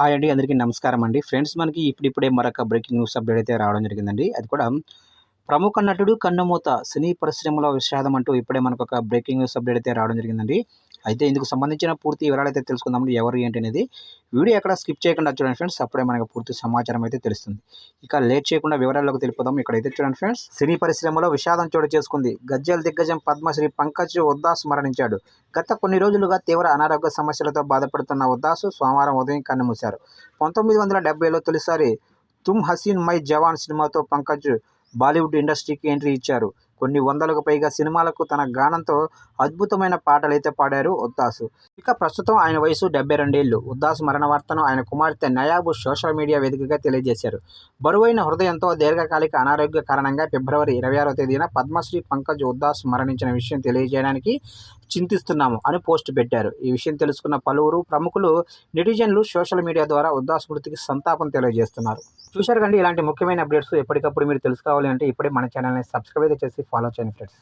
Hi అండి అందరికీ నమస్కారం అండి. ఫ్రెండ్స్ మనకి ఇప్పుడిప్పుడే మరొక బ్రేకింగ్ న్యూస్ అప్డేట్ అయితే రావడం జరిగిందండి. అది కూడా ప్రముఖ నటుడు కన్నుమూత సినీ పరిశ్రమలో విషాదం అంటూ ఇప్పుడే మనకు ఒక బ్రేకింగ్ న్యూస్ అప్డేట్ అయితే రావడం జరిగిందండి. అయితే ఇందుకు సంబంధించిన పూర్తి వివరాలు అయితే తెలుసుకుందాం. ఎవరు ఏంటి అనేది వీడియో ఎక్కడ స్కిప్ చేయకుండా చూడండి ఫ్రెండ్స్. అప్పుడే మనకు పూర్తి సమాచారం అయితే తెలుస్తుంది. ఇక లేట్ చేయకుండా వివరాల్లోకి తెలిపోదాం. ఇక్కడైతే చూడండి ఫ్రెండ్స్ సినీ పరిశ్రమలో విషాదం చోటు చేసుకుంది. గజ్జల్ దిగ్గజం పద్మశ్రీ పంకజ్ ఉద్దాస్ మరణించాడు. గత కొన్ని రోజులుగా తీవ్ర అనారోగ్య సమస్యలతో బాధపడుతున్న ఉద్దాసు సోమవారం ఉదయం కన్నుమూశారు పంతొమ్మిది వందల డెబ్బైలో తొలిసారి తుమ్ హసీన్ మై జవాన్ సినిమాతో పంకజ్ బాలీవుడ్ ఇండస్ట్రీకి ఎంట్రీ ఇచ్చారు. కొన్ని వందలకు పైగా సినిమాలకు తన గానంతో అద్భుతమైన పాటలు అయితే పాడారు ఉద్దాసు. ఇక ప్రస్తుతం ఆయన వయసు డెబ్బై రెండేళ్ళు ఉద్దాసు మరణ వార్తను ఆయన కుమార్తె నయాబు సోషల్ మీడియా వేదికగా తెలియజేశారు. బరువైన హృదయంతో దీర్ఘకాలిక అనారోగ్య కారణంగా ఫిబ్రవరి ఇరవై ఆరో తేదీన పద్మశ్రీ పంకజ్ ఉద్దాస్ మరణించిన విషయం తెలియజేయడానికి చింతిస్తున్నాము అని పోస్ట్ పెట్టారు. ఈ విషయం తెలుసుకున్న పలువురు ప్రముఖులు నెటిజన్లు సోషల్ మీడియా ద్వారా ఉద్దాస్ మృతికి సంతాపం తెలియజేస్తున్నారు. చూశారు కండి ఇలాంటి ముఖ్యమైన అప్డేట్స్ ఎప్పటికప్పుడు మీరు తెలుసుకోవాలి అంటే ఇప్పుడే మన ఛానల్ని సబ్స్క్రైబ్ అయితే చేసి ఫాలో చేయండి ఫ్రెండ్స్